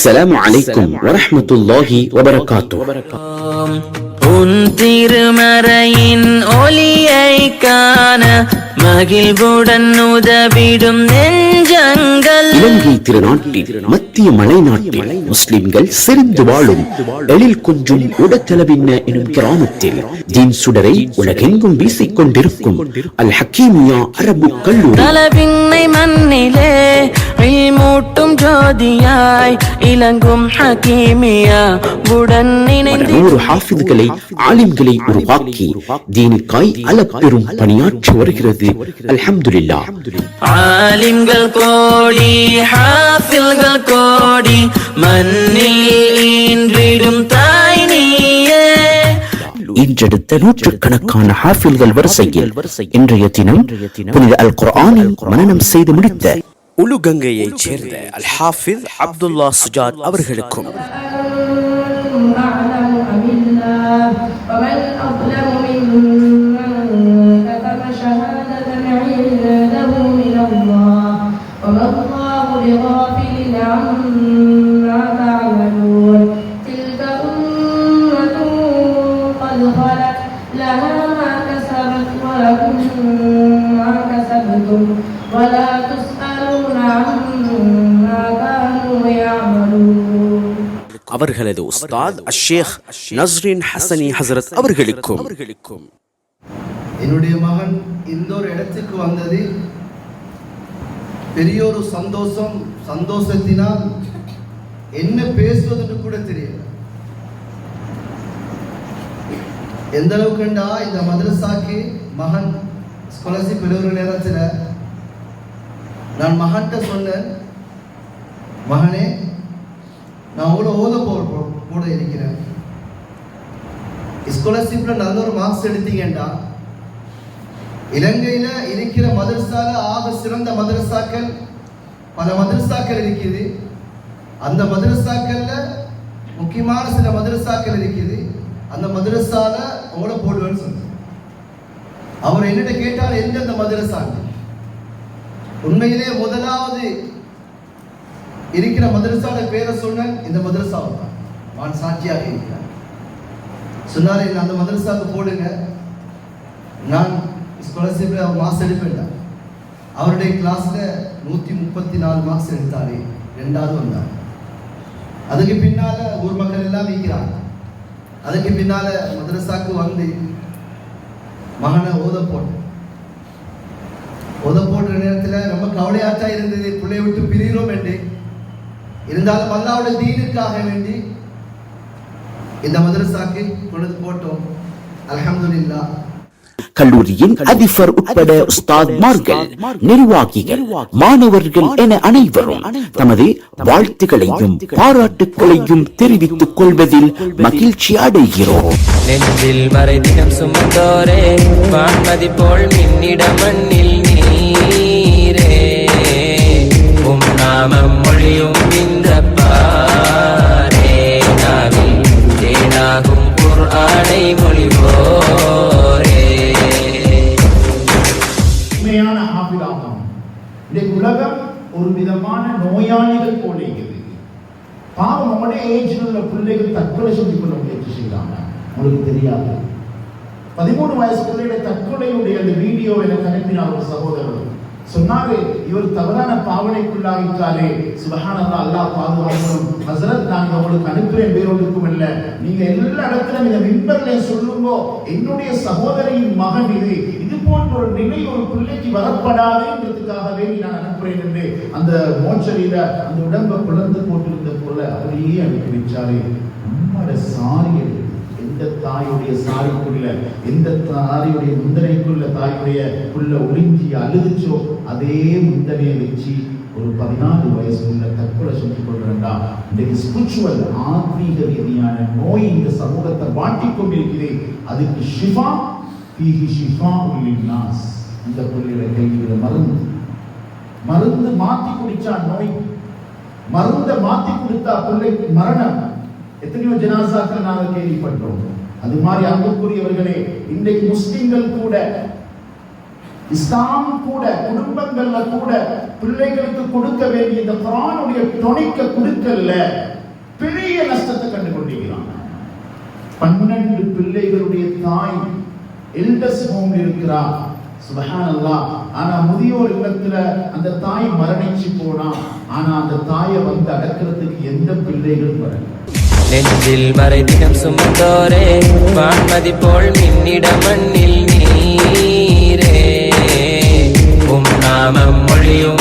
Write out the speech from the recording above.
அஸ்ஸலாமு அலைக்கும் வரஹ்மத்துல்லாஹி வபரகாத்துஹ் உன் திருமறையின் ஒளியை காண மகிழ்வுடன் உதவிடும் நெஞ்சங்கள் இலங்கை திருநாட்டில் மத்திய மலைநாட்டில் முஸ்லிம்கள் செறிந்து வாழும் எழில் கொஞ்சும் உடத்தளவின்ன எனும் கிராமத்தில் தீன் சுடரை உலகெங்கும் வீசிக்கொண்டிருக்கும் அல் ஹக்கீமியா அரபு கல்லூரி. தலவிண்ணை மண்ணிலே மூட்டும் ஜோதியாய் இலங்கும் ஹக்கீமியா உடன் நூறு ஹாஃபிதுகளை ஆலிம்களை உருவாக்கி தீனுக்காய் அலப்பெரும் பணியாற்றி வருகிறது. அல்ஹம்துல்லா ஆலிம்கள் கோடி ஹாஃபில்கள் கோடி மண்ணில் தாய் நீயே. ஈன்றெடுத்த நூற்றுக்கணக்கான ஹாஃபில்கள் வரிசையில் இன்றைய தினம் புனித அல் குர்ஆனை மனநம் செய்து முடித்த உலுகங்கையைச் சேர்ந்த அல் ஹாஃபிஸ் அப்துல்லா சுஜாத் அவர்களுக்கும் ومن أظلم ممن அவர்களது உஸ்தாத் அஷேக் நஸ்ரின் ஹசனி ஹசரத் அவர்களுக்கும். அவர்களுக்கும். என்னுடைய மகன் இந்த ஒரு இடத்துக்கு வந்ததில் பெரிய ஒரு சந்தோஷம் சந்தோஷத்தினால் என்ன பேசுவதுன்னு கூட தெரியல. எந்த அளவுக்குண்டா இந்த மதரசாக்கு மகன் ஸ்காலர்ஷிப் பெறுகிற நேரத்தில்? நான் மகன்கிட்ட சொன்னேன் மகனே நான் கூட ஓத போ கூட போட இருக்கிறேன். ஸ்காலர்ஷிப்பில் நல்ல ஒரு மார்க்ஸ் எடுத்தீங்கண்டா? இலங்கையில் இருக்கிற மதரசால ஆக சிறந்த மதரசாக்கள் பல மதரசாக்கள் இருக்குது. அந்த மதரசாக்கள்ல முக்கியமான சில மதரசாக்கள் இருக்குது. அந்த மதரசால அவங்கள போடுவேன்னு சொன்னார் அவர் என்னிட்ட கேட்டால் எந்தெந்த மதரசாங்க உண்மையிலே முதலாவது இருக்கிற மதரசாவோட பேரை சொன்னேன் இந்த மதரசாவை தான் நான் சாட்சியாக இருக்கிறேன். சொன்னார் என்ன அந்த மதரசாவுக்கு போடுங்க. நான் ஸ்காலர்ஷிப்பில் அவர் மார்க்ஸ் எடுப்பேன் அவருடைய கிளாஸில் நூற்றி முப்பத்தி நாலு மார்க்ஸ் எடுத்தாரு. ரெண்டாவது வந்தார். அதுக்கு பின்னால ஊர் மக்கள் எல்லாம் வைக்கிறாங்க. அதுக்கு பின்னால் மதரசாக்கு வந்து மகனை ஓத போட்டேன். ஓத போடுற நேரத்தில் ரொம்ப கவலையாட்டா இருந்தது. பிள்ளைய விட்டு பிரிகிறோம் என்று இருந்தாலும் அல்லாவுடைய தீனுக்காக வேண்டி இந்த மதரசாக்கு கொண்டு போட்டோம். அல்ஹம்துலில்லாஹ். கல்லூரியின் அதிபர் உட்பட உஸ்தாத்மார்கள் நிர்வாகிகள் மாணவர்கள் என அனைவரும் தமது வாழ்த்துக்களையும் பாராட்டுக்களையும் தெரிவித்துக் கொள்வதில் மகிழ்ச்சி அடைகிறோம். நெஞ்சில் மறைதிடம் சுமந்தோரே வான்மதி போல் மின்னிட மண்ணில் இன்றைக்கு உலகம் ஒரு விதமான நோயாளிகள் போல இருக்குது. பாவம் நம்முடைய ஏஜில் உள்ள பிள்ளைகள் தற்கொலை செஞ்சு கொள்ள முயற்சி செய்கிறாங்க உங்களுக்கு தெரியாது. பதிமூணு வயசு பிள்ளைகளை தற்கொலையுடைய அந்த வீடியோவை எனக்கு அனுப்பினார் ஒரு சகோதரர். சொன்னாரு இவர் தவறான பாவனைக்குள்ளாகிட்டாரே சுபஹானல்லா அல்லாஹ் பாதுகாக்கணும் ஹசரத் நான் உங்களுக்கு அனுப்புறேன் வேறொன்றுக்கும் இல்ல நீங்க எல்லா இடத்துல இந்த மின்பர்ல சொல்லுங்கோ என்னுடைய சகோதரியின் மகன் இது. இது போன்ற ஒரு நிலை ஒரு பிள்ளைக்கு வரப்படாதுன்றதுக்காகவே நான் அனுப்புறேன் என்று அந்த மோச்சரியில அந்த உடம்பை குழந்து போட்டிருந்த போல அவரையே அனுப்பி வச்சாரு. நம்மளோட சாரி இந்த தாயுடைய சாரிக்குள்ள எந்த தாயுடைய முந்தனைக்குள்ள தாயுடைய உள்ள ஒளிஞ்சி அழுதுச்சோ அதே முந்தனையை வச்சு ஒரு பதினாலு வயசுக்குள்ள தற்கொலை செஞ்சு கொள்றா இன்றைக்கு ஸ்பிரிச்சுவல் ஆத்மீக ரீதியான நோய் இந்த சமூகத்தை வாட்டிக் கொண்டிருக்கிறேன். அதுக்கு ஷிஃபா தீஹி ஷிஃபா நாஸ் இந்த பிள்ளைகளை கைவிட மருந்து. மருந்து மாத்தி குடிச்சா நோய். மருந்த மாத்தி கொடுத்தா பிள்ளைக்கு மரணம். எத்தனையோ ஜனாசாக்கள் நாங்கள் கேள்விப்பட்டோம். அது மாதிரி அன்புக்குரியவர்களே இன்றைக்கு முஸ்லிம்கள் கூட இஸ்லாம் கூட குடும்பங்கள்ல கூட பிள்ளைகளுக்கு கொடுக்க வேண்டிய இந்த குரானுடைய துணைக்க கொடுக்கல பெரிய நஷ்டத்தை கண்டு கொண்டிருக்கிறான் பன்னெண்டு பிள்ளைகளுடைய தாய் எல்டஸ் ஹோம் இருக்கிறார் சுபஹானல்லா. ஆனா முதியோர் இல்லத்துல அந்த தாய் மரணிச்சு போனா. ஆனா அந்த தாயை வந்து அடக்கிறதுக்கு எந்த பிள்ளைகளும் வரல. நெஞ்சில் மறைதிகம் சுமந்தோரே. வான்மதி போல் மின்னிட மண்ணில் நீரே. உம் நாமம் மொழியும்